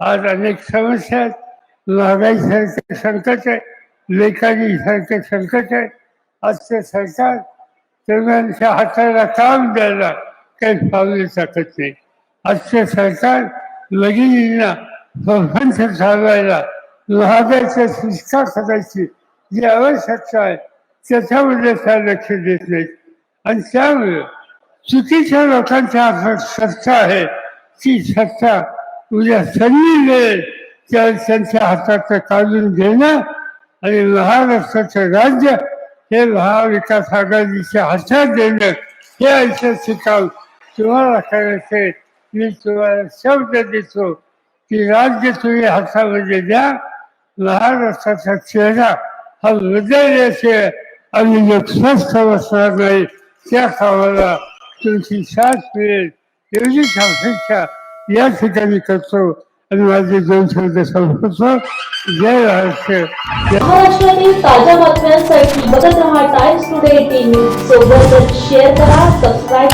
आज अनेक समस्या आहेत. महागाईसारखे संकट आहे. लेखाजी सारखे संकट आहे. आजचे सरकार तरुणांच्या हाताला काम द्यायला काही पावले टाकत नाही. आजचे सरकार भगिनींना प्रपंच चालवायला महागाईच्या सुस्का करायची जी आवश्यकता आहे त्याच्यामध्ये त्या लक्ष देत नाहीत. आणि त्यामुळे चुकीच्या लोकांच्या हातात सत्ता आहे. ती सत्ता उद्या संधी मिळेल त्यावेळेस त्यांच्या हातात काढून घेणं आणि महाराष्ट्राचं राज्य हे महाविकास आघाडीच्या हातात देणं हे ऐतिहासिक काम तुम्हाला करायचे मी तुम्हाला शब्द देतो की राज्य तुम्ही हातामध्ये द्या महाराष्ट्राचा चेहरा हा बदलल्याचे आणि लोक स्वस्थ बसणार नाही. त्या कामाला तुमची साथ मिळेल. एवढीच अपेक्षा या ठिकाणी करतो. आणि माझे दोन शब्द संपवतो जय महाराष्ट्र जय महाराष्ट्रातील ताज्या बातम्यांसाठी बघत राहा टाइम्स टुडे टीव्ही न्यूज सोबतच शेअर करा सबस्क्राईब